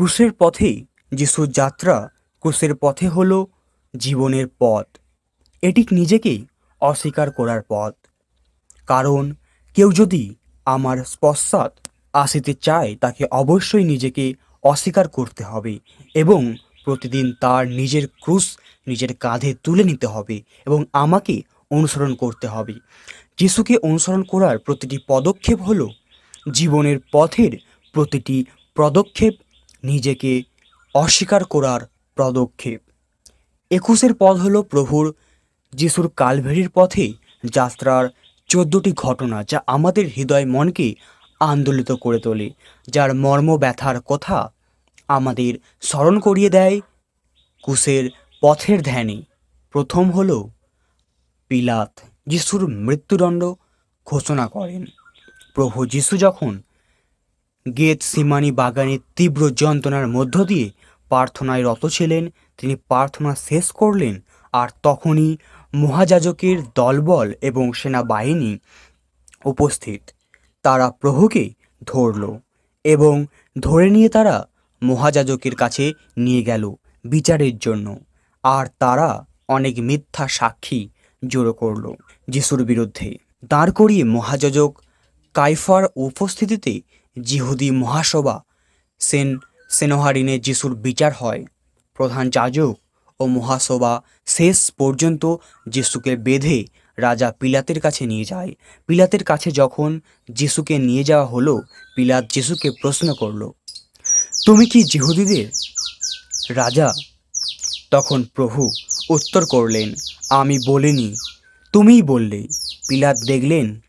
ক্রুশের পথে যিশুর যাত্রা ক্রুশের পথে হলো জীবনের পথ। এটি নিজেকেই অস্বীকার করার পথ। কারণ কেউ যদি আমার পশ্চাৎ আসিতে চায়, তাকে অবশ্যই নিজেকে অস্বীকার করতে হবে এবং প্রতিদিন তার নিজের ক্রুশ নিজের কাঁধে তুলে নিতে হবে এবং আমাকে অনুসরণ করতে হবে। যিশুকে অনুসরণ করার প্রতিটি পদক্ষেপ হলো জীবনের পথের প্রতিটি পদক্ষেপ নিজেকে অস্বীকার করার পদক্ষেপ। একুশের পদ হল প্রভুর যিশুর কালভেরির পথে যাত্রার চোদ্দটি ঘটনা যা আমাদের হৃদয় মনকে আন্দোলিত করে তোলে, যার মর্ম ব্যথার কথা আমাদের স্মরণ করিয়ে দেয়। কুশের পথের ধ্যানে প্রথম হল পিলাত, যিশুর মৃত্যুদণ্ড ঘোষণা করেন। প্রভু যিশু যখন গেত সীমানি বাগানের তীব্র যন্ত্রণার মধ্য দিয়ে প্রার্থনায় রত ছিলেন, তিনি প্রার্থনা শেষ করলেন আর তখনই মহাযাজকের দলবল এবং সেনাবাহিনী উপস্থিত। তারা প্রভুকে ধরল এবং ধরে নিয়ে তারা মহাযাজকের কাছে নিয়ে গেল বিচারের জন্য। আর তারা অনেক মিথ্যা সাক্ষী জড়ো করল যিশুর বিরুদ্ধে। দাঁড় করিয়ে মহাযাজক কাইফার উপস্থিতিতে জিহুদি মহাসভা, সেন, সেনহারিনে যিশুর বিচার হয়। প্রধান যাজক ও মহাসভা শেষ পর্যন্ত যিশুকে বেঁধে রাজা পিলাতের কাছে নিয়ে যায়। পিলাতের কাছে যখন যিশুকে নিয়ে যাওয়া হলো, পিলাত যিশুকে প্রশ্ন করল, তুমি কি জিহুদিদের রাজা? তখন প্রভু উত্তর করলেন, আমি বলিনি, তুমিই বললে। পিলাত দেখলেন,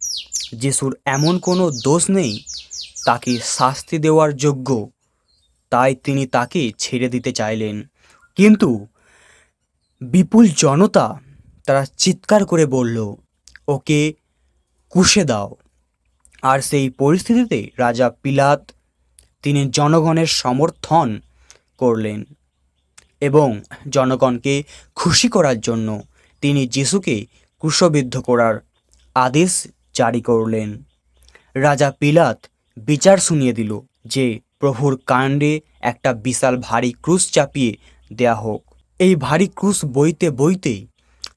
যিশুর এমন কোনো দোষ নেই তাকে শাস্তি দেওয়ার যোগ্য। তাই তিনি তাকে ছেড়ে দিতে চাইলেন। কিন্তু বিপুল জনতা তারা চিৎকার করে বলল, ওকে কুশে দাও। আর সেই পরিস্থিতিতে রাজা পিলাত তিনি জনগণের সমর্থন করলেন এবং জনগণকে খুশি করার জন্য তিনি যিশুকে ক্রুশবিদ্ধ করার আদেশ জারি করলেন। রাজা পিলাত বিচার শুনিয়ে দিল যে প্রভুর কাণ্ডে একটা বিশাল ভারী ক্রুশ চাপিয়ে দেয়া হোক। এই ভারী ক্রুশ বইতে বইতেই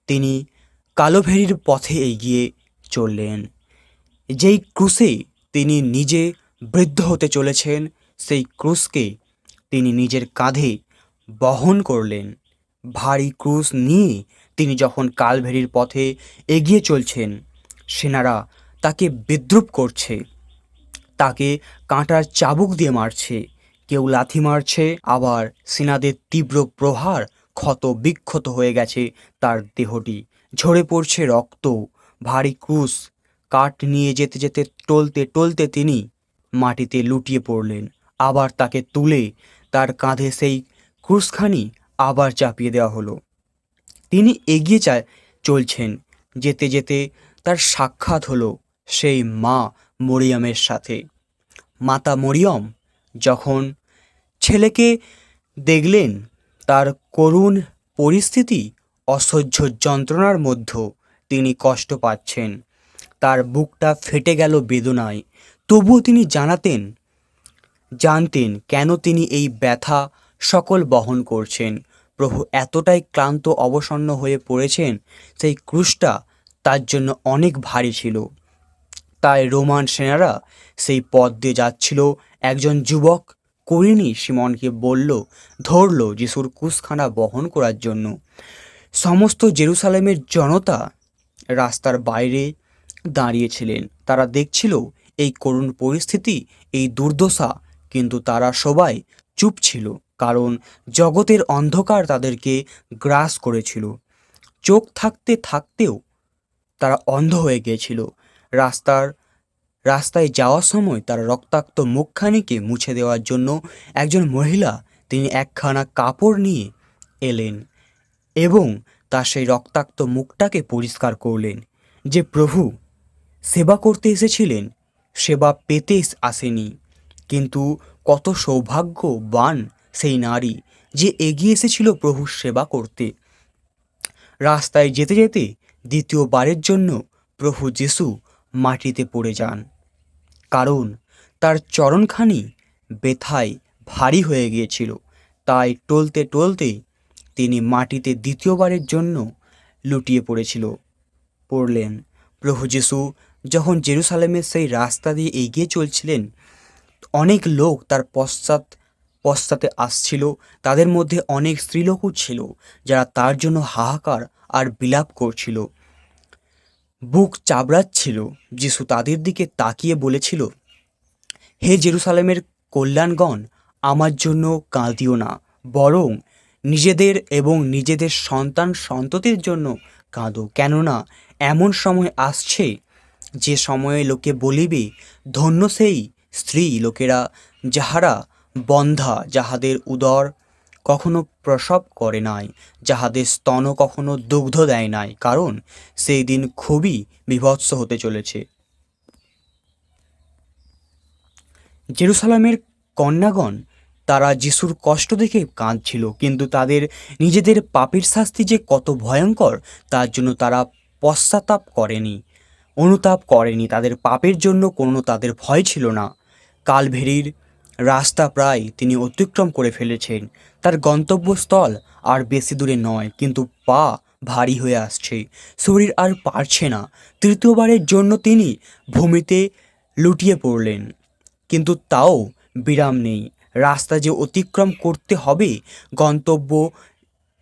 তিনি কালোভেরির পথে এগিয়ে চললেন। যেই ক্রুশে তিনি নিজে বৃদ্ধ হতে চলেছেন, সেই ক্রুশকে তিনি নিজের কাঁধে বহন করলেন। ভারী ক্রুশ নিয়ে তিনি যখন কালভেরির পথে এগিয়ে চলছেন, সেনারা তাকে বিদ্রুপ করছে। তাকে কাঁটার চাবুক দিয়ে মারছে। কেউ লাথি মারছে, আবার সেনাদের তীব্র প্রহার ক্ষত বিক্ষত হয়ে গেছে তার দেহটি। ঝরে পড়ছে রক্ত, ভারী ক্রুশ। কাঠ নিয়ে যেতে যেতে টলতে টলতে তিনি মাটিতে লুটিয়ে পড়লেন। আবার তাকে তুলে তার কাঁধে সেই ক্রুশখানি আবার চাপিয়ে দেওয়া হলো। তিনি এগিয়ে চলছেন। যেতে যেতে তার সাক্ষাৎ হলো সেই মা মরিয়মের সাথে। মাতা মরিয়ম যখন ছেলেকে দেখলেন, তার করুণ পরিস্থিতি, অসহ্য যন্ত্রণার মধ্যে তিনি কষ্ট পাচ্ছেন। তার বুকটা ফেটে গেল বেদনায়। তবুও তিনি জানাতেন, জানতেন কেন তিনি এই ব্যথা সকল বহন করছেন। প্রভু এতটাই ক্লান্ত, অবসন্ন হয়ে পড়েছেন, সেই ক্রুশটা তার জন্য অনেক ভারী ছিল। তাই রোমান সেনারা সেই পথ দিয়ে যাচ্ছিল। একজন যুবক করিনি সিমনকে বলল, ধরল যিশুর কুশখানা বহন করার জন্য। সমস্ত জেরুসালেমের জনতা রাস্তার বাইরে দাঁড়িয়েছিলেন। তারা দেখছিল এই করুণ পরিস্থিতি, এই দুর্দশা, কিন্তু তারা সবাই চুপ ছিল, কারণ জগতের অন্ধকার তাদেরকে গ্রাস করেছিল। চোখ থাকতে থাকতেও তারা অন্ধ হয়ে গিয়েছিল। রাস্তার, রাস্তায় যাওয়ার সময় তার রক্তাক্ত মুখখানিকে মুছে দেওয়ার জন্য একজন মহিলা তিনি একখানা কাপড় নিয়ে এলেন এবং তার সেই রক্তাক্ত মুখটাকে পরিষ্কার করলেন যে প্রভু সেবা করতে এসেছিলেন, সেবা পেতে আসেনি। কিন্তু কত সৌভাগ্যবান সেই নারী যে এগিয়ে এসেছিল প্রভুর সেবা করতে। রাস্তায় যেতে যেতে দ্বিতীয়বারের জন্য প্রভু যিশু মাটিতে পড়ে যান। কারণ তার চরণখানি ব্যথায় ভারী হয়ে গিয়েছিল। তাই টলতে টলতে তিনি মাটিতে দ্বিতীয়বারের জন্য লুটিয়ে পড়েছিল। পড়লেন, প্রভু যিশু, যখন জেরুসালেমের সেই রাস্তা দিয়ে এগিয়ে চলছিলেন, অনেক লোক তার পশ্চাৎ, পশ্চাতে আসছিল। তাদের মধ্যে অনেক স্ত্রীলোকও ছিল, যারা তার জন্য হাহাকার আর বিলাপ করছিল। বুক চাবড়াচ্ছিল। যিশু তাদের দিকে তাকিয়ে বলেছিল, হে জেরুসালেমের কল্যাণগণ, আমার জন্য কাঁদিও না। বরং নিজেদের এবং নিজেদের সন্তান সন্ততির জন্য কাঁদো। কেননা এমন সময় আসছে যে সময়ে লোকে বলিবে, ধন্য সেই স্ত্রী লোকেরা যাহারা বন্ধা, যাহাদের উদর কখনো প্রসব করে নাই, যাহাদের স্তন কখনো দুগ্ধ দেয় নাই, কারণ সেই দিন খুবই বিভৎস হতে চলেছে। জেরুসালামের কন্যাগণ তারা যিশুর কষ্ট দেখে কাঁদছিল, কিন্তু তাদের নিজেদের পাপের শাস্তি যে কত ভয়ঙ্কর, তার জন্য তারা পশ্চাতাপ করেনি, অনুতাপ করেনি, তাদের পাপের জন্য কোনো তাদের ভয় ছিল না। কালভেরির রাস্তা প্রায় তিনি অতিক্রম করে ফেলেছেন। তার গন্তব্যস্থল আর বেশি দূরে নয়, কিন্তু পা ভারী হয়ে আসছে। শরীর আর পারছে না। তৃতীয়বারের জন্য তিনি ভূমিতে লুটিয়ে পড়লেন। কিন্তু তাও বিরাম নেই। রাস্তা যে অতিক্রম করতে হবে, গন্তব্য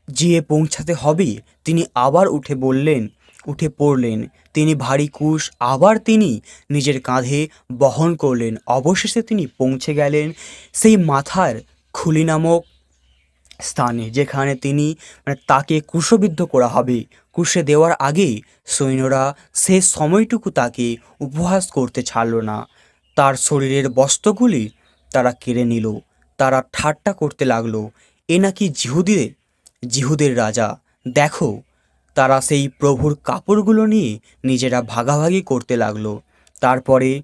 যেয়ে পৌঁছাতে হবে, তিনি আবার উঠে বললেন উঠে পড়লেন। তিনি ভারী কুশ, আবার তিনি নিজের কাঁধে বহন করলেন। অবশেষে তিনি পৌঁছে গেলেন সেই মাথার খুলি নামক স্থানে, যেখানে তিনি মানে তাকে কুশবিদ্ধ করা হবে। কুশে দেওয়ার আগে সৈন্যরা সে সময়টুকু তাকে উপহাস করতে ছাড়ল না। তার শরীরের বস্ত্রগুলি তারা কেড়ে নিল। তারা ঠাট্টা করতে লাগল। এ নাকি জিহুদের জিহুদের রাজা? দেখো তারা সেই প্রভুর কাপড়গুলো নিয়ে নিজেরা ভাগাভাগি করতে লাগল। তারপরে,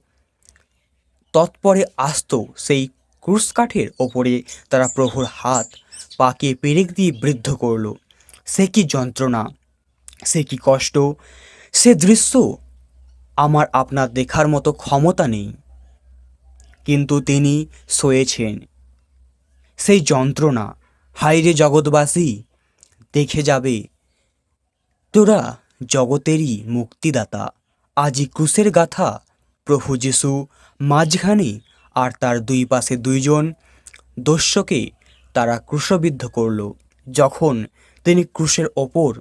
তৎপরে আসত সেই ক্রুশ কাঠের ওপরে তারা প্রভুর হাত পাকে পেরেক দিয়ে বৃদ্ধ করল। সে কি যন্ত্রণা? সে কি কষ্ট? সে দৃশ্য? আমার আপনার দেখার মতো ক্ষমতা নেই। কিন্তু তিনি সয়েছেন। সেই যন্ত্রণা? হাইরে জগৎবাসী, দেখে যাবে তোরা জগতেরই মুক্তিদাতা। আজি ক্রুশের গাথা, প্রভু যিশু মাঝখানে আর তার দুই পাশে দুইজন দস্যকে তারা ক্রুশবিদ্ধ করল। যখন তিনি ক্রুশের ওপর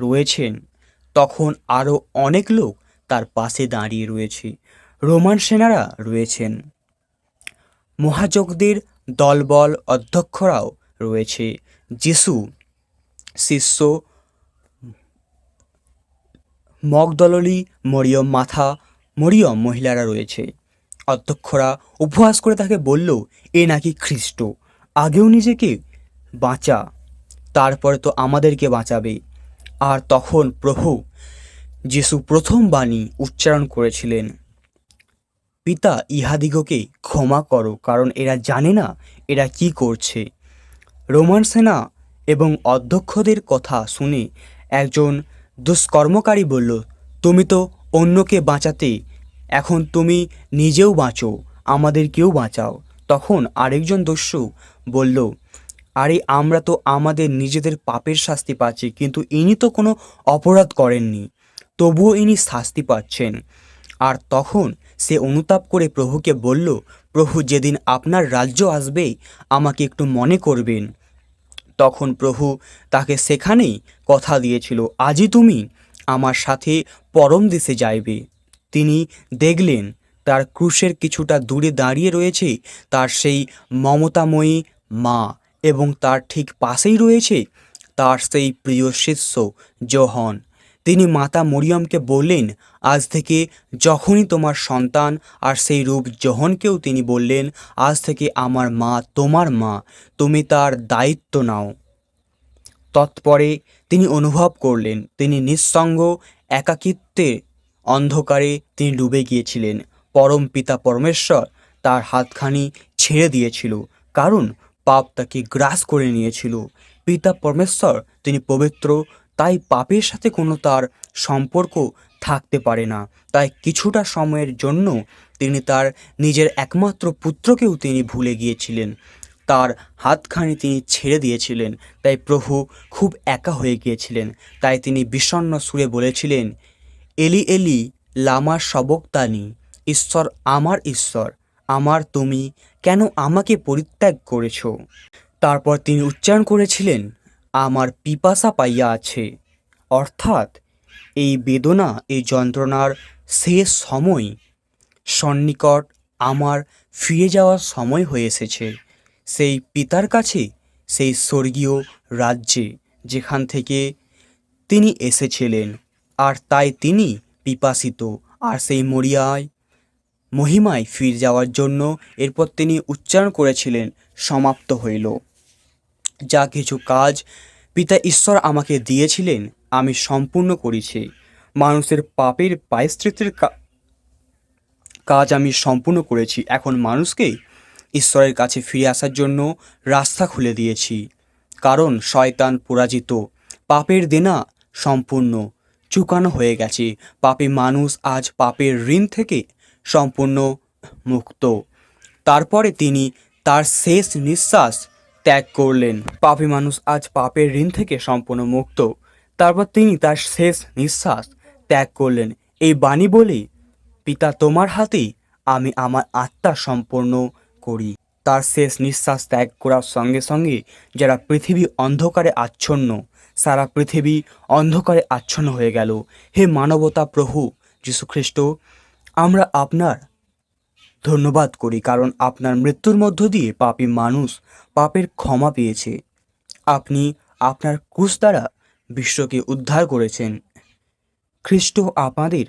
রয়েছেন, তখন আরও অনেক লোক তার পাশে দাঁড়িয়ে রয়েছে। রোমান সেনারা রয়েছেন। মহাজগদের দলবল অধ্যক্ষরাও রয়েছে। যিশু, শিষ্য মগদললি, মরিয়ম মাথা, মরিয়ম মহিলারা রয়েছে। অধ্যক্ষরা উপহাস করে তাকে বলল, এ নাকি খ্রিস্ট, আগেও নিজেকে বাঁচা, তারপরে তো আমাদেরকে বাঁচাবে। আর তখন প্রভু যিশু প্রথম বাণী উচ্চারণ করেছিলেন, পিতা ইহাদিগকে ক্ষমা করো, কারণ এরা জানে না এরা কি করছে। রোমান সেনা এবং অধ্যক্ষদের কথা শুনে একজন দুষ্কর্মকারী বলল, তুমি তো অন্যকে বাঁচাতে, এখন তুমি নিজেও বাঁচো আমাদেরকেও বাঁচাও। তখন আরেকজন দস্যু বলল, আরে, আমরা তো আমাদের নিজেদের পাপের শাস্তি পাচ্ছি, কিন্তু ইনি তো কোনো অপরাধ করেননি, তবুও ইনি শাস্তি পাচ্ছেন। আর তখন সে অনুতাপ করে প্রভুকে বলল, প্রভু, যেদিন আপনার রাজ্য আসবে, আমাকে একটু মনে করবেন। তখন প্রভু তাকে সেখানেই কথা দিয়েছিল আজই তুমি আমার সাথে পরম দেশে যাইবে। তিনি দেখলেন তার ক্রুশের কিছুটা দূরে দাঁড়িয়ে রয়েছে তার সেই মমতাময়ী মা এবং তার ঠিক পাশেই রয়েছে তার সেই প্রিয় শিষ্য জোহন। তিনি মাতা মরিয়মকে বললেন আজ থেকে যখনই তোমার সন্তান আর সেই রূপ জহনকেও তিনি বললেন, আজ থেকে আমার মা তোমার মা, তুমি তার দায়িত্ব নাও। তৎপরে তিনি অনুভব করলেন, তিনি নিঃসঙ্গ, একাকিত্বে, অন্ধকারে তিনি ডুবে গিয়েছিলেন। পরম পিতা পরমেশ্বর তার হাতখানি ছেড়ে দিয়েছিল, কারণ পাপ তাকে গ্রাস করে নিয়েছিল। পিতা পরমেশ্বর, তিনি পবিত্র, তাই পাপের সাথে কোনো তার সম্পর্ক থাকতে পারে না। তাই কিছুটা সময়ের জন্য তিনি তার নিজের একমাত্র পুত্রকেও তিনি ভুলে গিয়েছিলেন। তার হাতখানি তিনি ছেড়ে দিয়েছিলেন। তাই প্রভু খুব একা হয়ে গিয়েছিলেন। তাই তিনি বিষণ্ণ সুরে বলেছিলেন, এলি এলি লামা সবকতানি ঈশ্বর আমার ঈশ্বর, আমার তুমি কেন আমাকে পরিত্যাগ করেছ? তারপর তিনি উচ্চারণ করেছিলেন, আমার পিপাসা পাইয়া আছে। অর্থাৎ এই বেদনা, এই যন্ত্রণার শেষ সময় সন্নিকট আমার ফিরে যাওয়ার সময় হয়ে এসেছে। সেই পিতার কাছে, সেই স্বর্গীয় রাজ্যে যেখান থেকে তিনি এসেছিলেন, আর তাই তিনি পিপাসিত। আর সেই মরিয়ায়, মহিমায় ফিরে যাওয়ার জন্য এরপর তিনি উচ্চারণ করেছিলেন, সমাপ্ত হইল। যা কিছু কাজ পিতা ঈশ্বর আমাকে দিয়েছিলেন আমি সম্পূর্ণ করেছি। মানুষের পাপের পায়স্ত্রিতের কাজ আমি সম্পূর্ণ করেছি। এখন মানুষকে ঈশ্বরের কাছে ফিরে আসার জন্য রাস্তা খুলে দিয়েছি। কারণ শয়তান পরাজিত। পাপের দেনা সম্পূর্ণ চুকানো হয়ে গেছে। পাপী মানুষ আজ পাপের ঋণ থেকে সম্পূর্ণ মুক্ত। তারপরে তিনি তার শেষ নিঃশ্বাস ত্যাগ করলেন। পাপী মানুষ আজ পাপের ঋণ থেকে সম্পূর্ণ মুক্ত। তারপর তিনি তার শেষ নিঃশ্বাস ত্যাগ করলেন। এই বাণী বলে, পিতা তোমার হাতেই আমি আমার আত্মা সম্পূর্ণ করি। তার শেষ নিঃশ্বাস ত্যাগ করার সঙ্গে সঙ্গে যারা পৃথিবী অন্ধকারে আচ্ছন্ন, সারা পৃথিবী অন্ধকারে আচ্ছন্ন হয়ে গেল। হে মানবতা প্রভু যীশুখ্রিস্ট, আমরা আপনার ধন্যবাদ করি কারণ আপনার মৃত্যুর মধ্য দিয়ে পাপী মানুষ পাপের ক্ষমা পেয়েছে। আপনি আপনার ক্রুশ দ্বারা বিশ্বকে উদ্ধার করেছেন। খ্রিস্ট আমাদের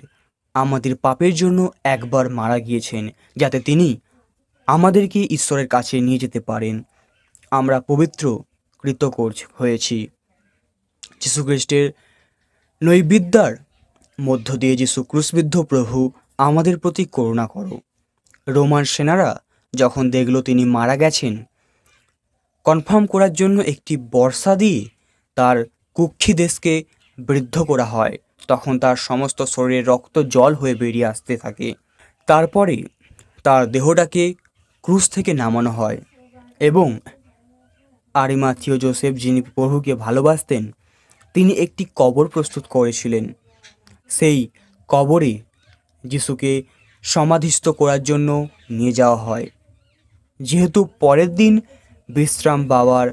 আমাদের পাপের জন্য একবার মারা গিয়েছেন, যাতে তিনি আমাদেরকে ঈশ্বরের কাছে নিয়ে যেতে পারেন। আমরা পবিত্র কৃতকর হয়েছি। যীশুখ্রিস্টের নৈবিদ্যার মধ্য দিয়ে যীশু ক্রুশবিদ্ধ প্রভু, আমাদের প্রতি করুণা করো। রোমান সেনারা যখন দেখল তিনি মারা গেছেন, কনফার্ম করার জন্য একটি বর্ষা দিয়ে তার কুক্ষি দেশকে বৃদ্ধ করা হয়, তখন তার সমস্ত শরীরে রক্ত জল হয়ে বেরিয়ে আসতে থাকে। তারপরে তার দেহটাকে ক্রুশ থেকে নামানো হয় এবং আরিমাথিও জোসেফ যিনি প্রভুকে ভালোবাসতেন, তিনি একটি কবর প্রস্তুত করেছিলেন। সেই কবরে যিশুকে সমাধিস্থ করার জন্য নিয়ে যাওয়া হয়। যেহেতু পরের দিন বিশ্রাম বাবার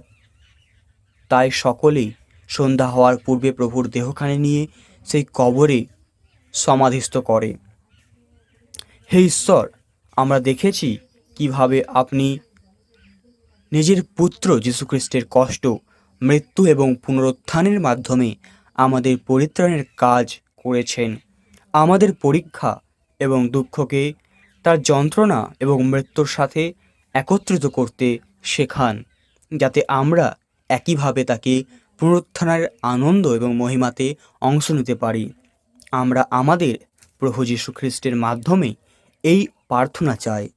তাই সকলেই সন্ধ্যা হওয়ার পূর্বে প্রভুর দেহখানে নিয়ে সেই কবরে সমাধিস্থ করে। হে ঈশ্বর, আমরা দেখেছি কীভাবে আপনি নিজের পুত্র যীশুখ্রিস্টের কষ্ট, মৃত্যু এবং পুনরুত্থানের মাধ্যমে আমাদের পরিত্রাণের কাজ করেছেন। আমাদের পরীক্ষা এবং দুঃখকে তার যন্ত্রণা এবং মৃত্যুর সাথে একত্রিত করতে শেখান, যাতে আমরা একইভাবে তাকে পুনরুত্থানের আনন্দ এবং মহিমাতে অংশ নিতে পারি। আমরা আমাদের প্রভু যীশু খ্রিস্টের মাধ্যমে এই প্রার্থনা চাই।